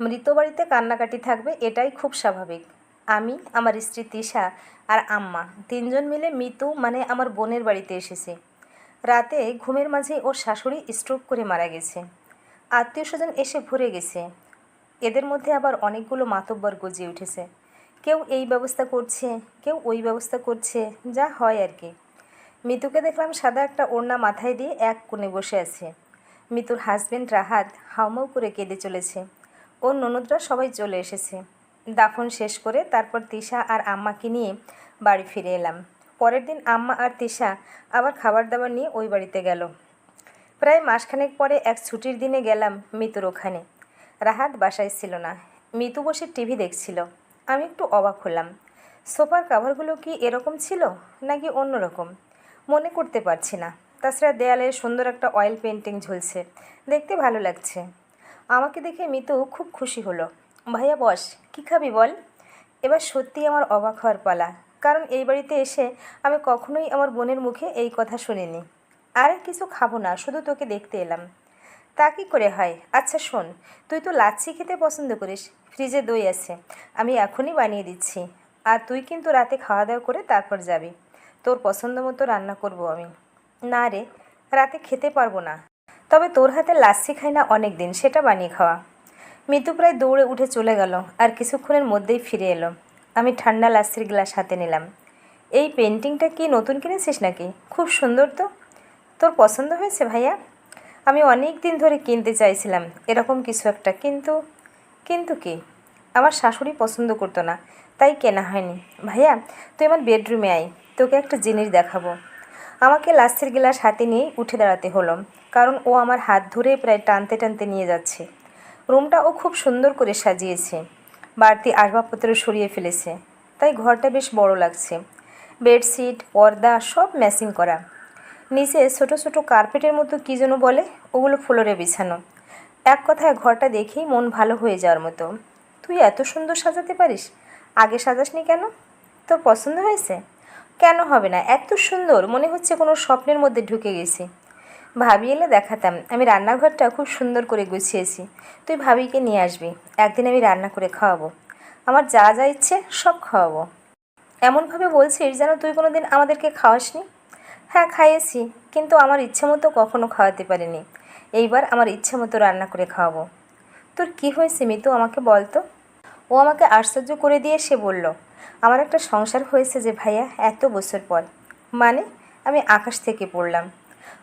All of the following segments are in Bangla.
মৃত বাড়িতে কান্নাকাটি থাকবে, এটাই খুব স্বাভাবিক। আমি, আমার স্ত্রী তিশা আর আম্মা তিনজন মিলে মিতু মানে আমার বোনের বাড়িতে এসেছি। রাতে ঘুমের মাঝে ওর শাশুড়ি স্ট্রোক করে মারা গেছে। আত্মীয় স্বজন এসে ভরে গেছে। এদের মধ্যে আবার অনেকগুলো মাতব্বর গজিয়ে উঠেছে। কেউ এই ব্যবস্থা করছে, কেউ ওই ব্যবস্থা করছে, যা হয় আর কি। মিতুকে দেখলাম সাদা একটা ওড়না মাথায় দিয়ে এক কোণে বসে আছে। মিতুর হাজব্যান্ড রাহাত হাউমাউ করে কেঁদে চলেছে। ওর ননদরা সবাই চলে এসেছে। দাফন শেষ করে তারপর তিশা আর আম্মাকে নিয়ে বাড়ি ফিরে এলাম। পরের দিন আম্মা আর তিশা আবার খাবার দাবার নিয়ে ওই বাড়িতে গেল। প্রায় মাসখানেক পরে এক ছুটির দিনে গেলাম মিতুর ওখানে। রাহাত বাসায় ছিল না। মিতু বসে টিভি দেখছিল। আমি একটু অবাক হলাম। সোফার কাভারগুলো কি এরকম ছিল নাকি অন্যরকম? মনে করতে পারছি না। তাছাড়া দেয়ালে সুন্দর একটা অয়েল পেন্টিং ঝুলছে। দেখতে ভালো লাগছে। আমাকে দেখে মিতু খুব খুশি হলো। ভাইয়া বস, কী খাবি বল? এবার সত্যি আমার অবাক হওয়ার পালা, কারণ এই বাড়িতে এসে আমি কখনোই আমার বোনের মুখে এই কথা শুনিনি। আর কিছু খাব না, শুধু তোকে দেখতে এলাম। তা কী করে হয়? আচ্ছা শোন, তুই তো লাচ্ছি খেতে পছন্দ করিস, ফ্রিজে দই আছে, আমি এখনই বানিয়ে দিচ্ছি। আর তুই কিন্তু রাতে খাওয়া দাওয়া করে তারপর যাবি। তোর পছন্দ মতো রান্না করব আমি। না রে, রাতে খেতে পারব না। তবে তোর হাতে লাচ্ছি খাই না অনেক দিন, সেটা বানিয়ে খাওয়া। মিতু প্রায় দৌড়ে উঠে চলে গেল আর কিছুক্ষণের মধ্যেই ফিরে এলো। আমি ঠান্ডা লাচ্ছির গ্লাস হাতে নিলাম। এই পেন্টিংটা কি নতুন কিনেছিস নাকি? খুব সুন্দর তো। তোর পছন্দ হয়েছে ভাইয়া? আমি অনেক দিন ধরে কিনতে চাইছিলাম, এরকম কিছু একটা, কিন্তু কিন্তু কি? আমার শাশুড়ি পছন্দ করতো না, তাই কেনা হয়নি। ভাইয়া, তুই আমার বেডরুমে আয়, তোকে একটা জিনিস দেখাবো। আমাকে লাস্টের গ্লাস হাতে নিয়েই উঠে দাঁড়াতে হলো, কারণ ও আমার হাত ধরে প্রায় টানতে টানতে নিয়ে যাচ্ছে। রুমটা ও খুব সুন্দর করে সাজিয়েছে। বাড়তি আসবাবপত্র সরিয়ে ফেলেছে। তাই ঘরটা বেশ বড় লাগছে। বেডশিট, পর্দা, সব ম্যাচিং করা। নিচে ছোট ছোট কার্পেটের মতো কী যেন বলে, ওগুলো ফ্লোরে বিছানো। এক কথায় ঘরটা দেখেই মন ভালো হয়ে যাওয়ার মতো। তুই এত সুন্দর সাজাতে পারিস? আগে সাজাসনি কেন? তোর পছন্দ হয়েছে? কেন হবে না? এত সুন্দর, মনে হচ্ছে কোনো স্বপ্নের মধ্যে ঢুকে গেছি। ভাবি এলে দেখাতাম, আমি রান্নাঘরটা খুব সুন্দর করে গুছিয়েছি। তুই ভাবিকে নিয়ে আসবি, একদিন আমি রান্না করে খাওয়াবো। আমার যা যা ইচ্ছে সব খাওয়াবো। এমনভাবে বলছিস যেন তুই কোনো দিন আমাদেরকে খাওয়াসনি? হ্যাঁ খাইয়েছি, কিন্তু আমার ইচ্ছে মতো কখনো খাওয়াতে পারিনি। এইবার আমার ইচ্ছে মতো রান্না করে খাওয়াবো। তোর কি হয়েছে মিতু, আমাকে বল তো। ও আমাকে আশ্চর্য করে দিয়ে সে বলল আমার একটা সংসার হয়েছে যে ভাইয়া এত বছর পর। মানে আমি আকাশ থেকে পড়লাম।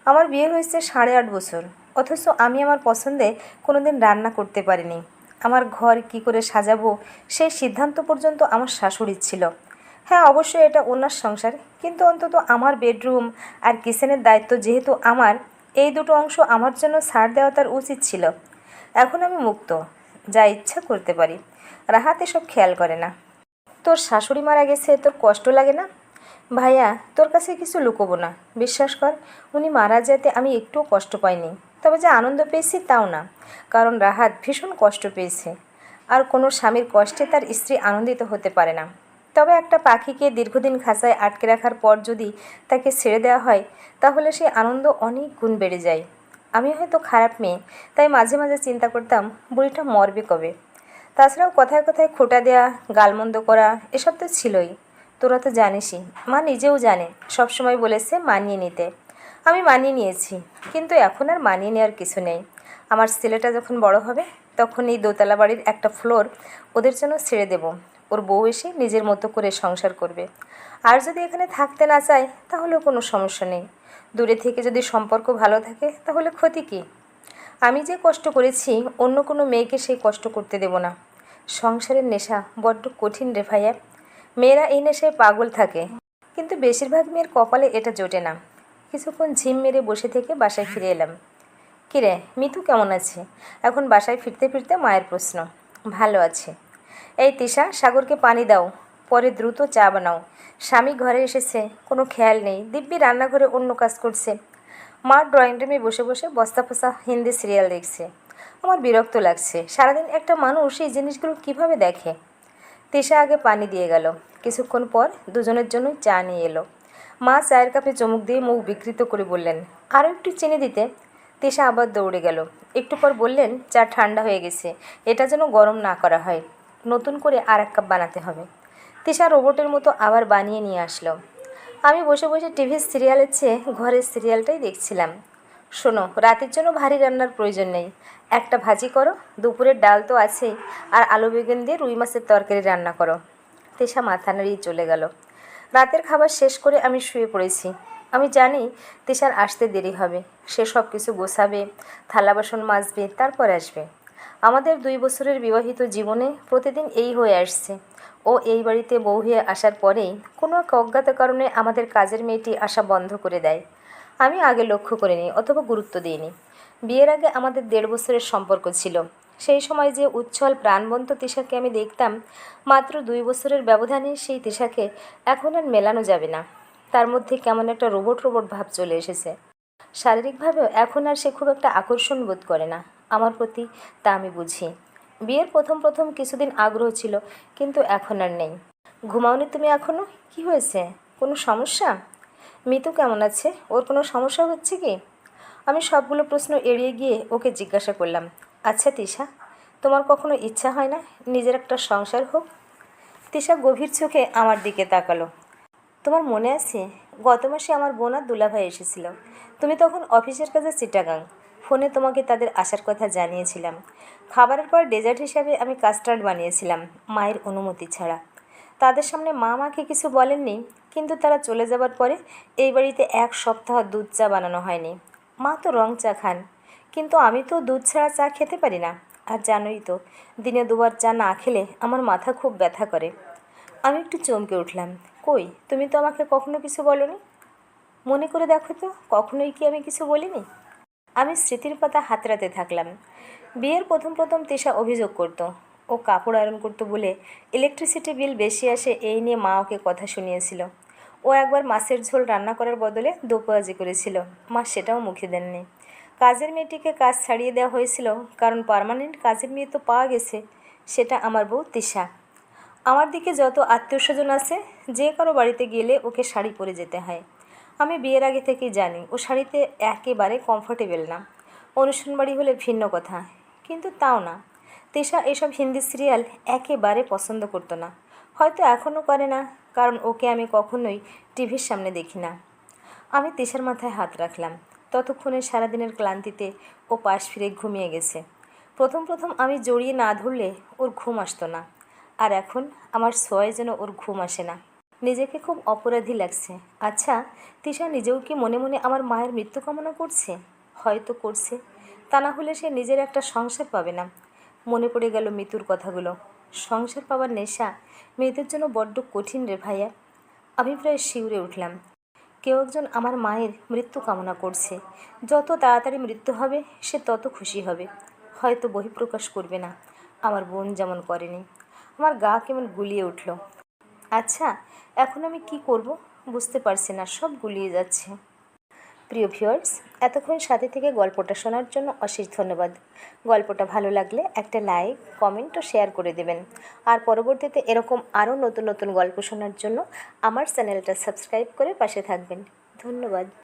আমার বিয়ে হয়েছে সাড়ে আট বছর। অথচ আমি আমার পছন্দে কোনো দিন রান্না করতে পারিনি। আমার ঘর কি করে সাজাবো, সেই সিদ্ধান্ত পর্যন্ত আমার শাশুড়ির ছিল। হ্যাঁ অবশ্যই এটা ওনার সংসার, কিন্তু অন্তত আমার বেডরুম আর কিচেনের দায়িত্ব যেহেতু আমার, এই দুটো অংশ আমার জন্য ছাড় দেওয়া তার উচিত ছিল। এখন আমি মুক্ত, যা ইচ্ছা করতে পারি। রাহাত এসব খেয়াল করে না। তোর শাশুড়ি মারা গেছে, তোর কষ্ট লাগে না? ভাইয়া, তোর কাছে কিছু লুকোবো না। বিশ্বাস কর, উনি মারা যেতে আমি একটুও কষ্ট পাইনি। তবে যে আনন্দ পেয়েছি তাও না। কারণ রাহাত ভীষণ কষ্ট পেয়েছে। আর কোনো স্বামীর কষ্টে তার স্ত্রী আনন্দিত হতে পারে না। তবে একটা পাখিকে দীর্ঘদিন খাঁচায় আটকে রাখার পর যদি তাকে ছেড়ে দেওয়া হয়, তাহলে সেই আনন্দ অনেক গুণ বেড়ে যায়। আমি হয়তো খারাপ মেয়ে, তাই মাঝে মাঝে চিন্তা করতাম, বুড়িটা মরবে কবে? তাছাড়াও কথায় কথায় খোটা দেয়া, গালমন্দ করা, এসব তো ছিলই। তোরা তো জানিসই। মা নিজেও জানে, সবসময় বলেছে মানিয়ে নিতে। আমি মানিয়ে নিয়েছি, কিন্তু এখন আর মানিয়ে নেওয়ার কিছু নেই। আমার ছেলেটা যখন বড় হবে, তখন এই দোতলা বাড়ির একটা ফ্লোর ওদের জন্য ছেড়ে দেব। ওর বউ এসে নিজের মতো করে সংসার করবে। আর যদি এখানে থাকতে না চায়, তাহলেও কোনো সমস্যা নেই। দূরে থেকে যদি সম্পর্ক ভালো থাকে, তাহলে ক্ষতি কী? আমি যে কষ্ট করেছি, অন্য কোনো মেয়েকে সেই কষ্ট করতে দেব না। সংসারের নেশা বড্ড কঠিন রে ভাইয়া। মেয়েরা এই নেশায় পাগল থাকে। কিন্তু বেশিরভাগ মেয়ের কপালে এটা জোটে না। কিছুক্ষণ ঝিম মেরে বসে থেকে বাসায় ফিরে এলাম। কিরে, মিতু কেমন আছে? এখন বাসায় ফিরতে ফিরতে মায়ের প্রশ্ন। ভালো আছে। এই তিশা, সাগরকে পানি দাও। পরে দ্রুত চা বানাও। স্বামী ঘরে এসেছে, কোনো খেয়াল নেই। দিব্যি রান্নাঘরে অন্য কাজ করছে। মা ড্রয়িং রুমে বসে বসে বস্তা ফসা হিন্দি সিরিয়াল দেখছে। আমার বিরক্ত লাগছে। সারাদিন একটা মানুষ এই জিনিসগুলো কীভাবে দেখে? তিশা আগে পানি দিয়ে গেল। কিছুক্ষণ পর দুজনের জন্য চা নিয়ে এলো। মা চায়ের কাপে চমুক দিয়ে মুখ বিকৃত করে বললেন আরও একটু চিনি দিতে? তেষা আবার দৌড়ে গেল। একটু পর বললেন, চা ঠান্ডা হয়ে গেছে। এটা যেন গরম না করা হয়। নতুন করে আর এক কাপ বানাতে হবে। তিশা রোবটের মতো আবার বানিয়ে নিয়ে আসলো। আমি বসে বসে টিভির সিরিয়ালের চেয়ে ঘরের সিরিয়ালটাই দেখছিলাম। শোনো, রাতের জন্য ভারী রান্নার প্রয়োজন নেই। একটা ভাজি করো, দুপুরের ডাল তো আছেই, আর আলু বেগুন দিয়ে রুই মাছের তরকারি রান্না করো। তেষা মাথা নাড়িয়ে চলে গেল। রাতের খাবার শেষ করে আমি শুয়ে পড়েছি। আমি জানি তেষার আসতে দেরি হবে। সে সব কিছু গোছাবে, থালা বাসন মাজবে, তারপর আসবে। আমাদের দুই বছরের বিবাহিত জীবনে প্রতিদিন এই হয়ে আসছে। ও এই বাড়িতে বউ হয়ে আসার পরেই কোনো এক অজ্ঞাত কারণে আমাদের কাজের মেয়েটি আসা বন্ধ করে দেয়। আমি আগে লক্ষ্য করিনি অথবা গুরুত্ব দিইনি। বিয়ের আগে আমাদের দেড় বছরের সম্পর্ক ছিল। সেই সময় যে উচ্ছল প্রাণবন্ত তিশাকে আমি দেখতাম, মাত্র দুই বছরের ব্যবধানে সেই তিশাকে এখন আর মেলানো যাবে না। তার মধ্যে কেমন একটা রোবট রোবট ভাব চলে এসেছে। শারীরিকভাবেও এখন আর সে খুব একটা আকর্ষণ বোধ করে না। আমার প্রতি তা আমি বুঝি। বিয়ের প্রথম প্রথম কিছুদিন আগ্রহ ছিল, কিন্তু এখন আর নেই। ঘুমাওনি তুমি এখনও কি হয়েছে? কোনো সমস্যা? মিতু কেমন আছে? ওর কোনো সমস্যা হচ্ছে কি? আমি সবগুলো প্রশ্ন এড়িয়ে গিয়ে ওকে জিজ্ঞাসা করলাম আচ্ছা তিশা, তোমার কখনো ইচ্ছা হয় না নিজের একটা সংসার হোক? তিশা গভীর চোখে আমার দিকে তাকালো। তোমার মনে আছে? গত মাসে আমার বোন আর দুলাভাই এসেছিল। তুমি তখন অফিসের কাজে চিটাগাং ফোনে তোমাকে তাদের আসার কথা জানিয়েছিলাম। খাবারের পর ডেজার্ট হিসাবে আমি কাস্টার্ড বানিয়েছিলাম, মায়ের অনুমতি ছাড়া। তাদের সামনে মা মাকে কিছু বলেননি, কিন্তু তারা চলে যাবার পরে এই বাড়িতে এক সপ্তাহ দুধ চা বানানো হয়নি। মা তো রং চা খান, কিন্তু আমি তো দুধ ছাড়া চা খেতে পারি না। আর জানোই তো, দিনে দুবার চা না খেলে আমার মাথা খুব ব্যথা করে। আমি একটু চমকে উঠলাম। কই, তুমি তো আমাকে কখনো কিছু বলনি? মনে করে দেখো তো, কখনোই কি আমি কিছু বলিনি? আমি স্মৃতির পাতা হাতড়াতে থাকলাম। বিয়ের প্রথম প্রথম তেষা অভিযোগ করতো, ও কাপড় আয়রন করতো বলে ইলেকট্রিসিটি বিল বেশি আসে এই নিয়ে মা ওকে কথা শুনিয়েছিল। ও একবার মাছের ঝোল রান্না করার বদলে দোপাজি করেছিল, মা সেটাও মুখে দেননি। কাজের মেয়েটিকে কাজ ছাড়িয়ে দেওয়া হয়েছিল, কারণ পার্মানেন্ট কাজের মেয়ে তো পাওয়া গেছে, সেটা আমার বউ তিশা। আমার দিকে যত আত্মীয় স্বজন আছে, যে কারও বাড়িতে গেলে ওকে শাড়ি পরে যেতে হয়। আমি বিয়ের আগে থেকেই জানি, ও শাড়িতে একেবারে কমফোর্টেবল না। অনুষ্ঠান বাড়ি হলে ভিন্ন কথা, কিন্তু তাও না। তেষা এসব হিন্দি সিরিয়াল একেবারে পছন্দ করতো না। হয়তো এখনও করে না, কারণ ওকে আমি কখনোই টিভির সামনে দেখি না। আমি তেষার মাথায় হাত রাখলাম। ততক্ষণে সারাদিনের ক্লান্তিতে ও পাশ ফিরে ঘুমিয়ে গেছে। প্রথম প্রথম আমি জড়িয়ে না ধরলে ওর ঘুম আসতো না। আর এখন আমার সোয়ায় যেন ওর ঘুম আসে না। নিজেকে খুব অপরাধী লাগছে। আচ্ছা তিশা নিজেও কি মনে মনে আমার মায়ের মৃত্যু কামনা করছে? হয়তো করছে। তা না হলে সে নিজের একটা সংসার পাবে না। মনে পড়ে গেল মৃত্যুর কথাগুলো। সংসার পাওয়ার নেশা মেয়েদের জন্য বড্ড কঠিন রে ভাইয়া। আমি প্রায় শিউরে উঠলাম। কেউ একজন আমার মায়ের মৃত্যু কামনা করছে। যত তাড়াতাড়ি মৃত্যু হবে, সে তত খুশি হবে। হয়তো বহিঃপ্রকাশ করবে না। আমার বোন যেমন করেনি। আমার গা কেমন গুলিয়ে উঠল? আচ্ছা এখন আমি কি করব? বুঝতে পারছি না, সব গুলিয়ে যাচ্ছে। প্রিয় ভিউয়ার্স, এতক্ষণ সাথে থেকে গল্পটা শোনার জন্য অশেষ ধন্যবাদ। গল্পটা ভালো লাগলে একটা লাইক, কমেন্ট ও শেয়ার করে দেবেন। আর পরবর্তীতে এরকম আরও নতুন নতুন গল্প শোনার জন্য আমার চ্যানেলটা সাবস্ক্রাইব করে পাশে থাকবেন। ধন্যবাদ।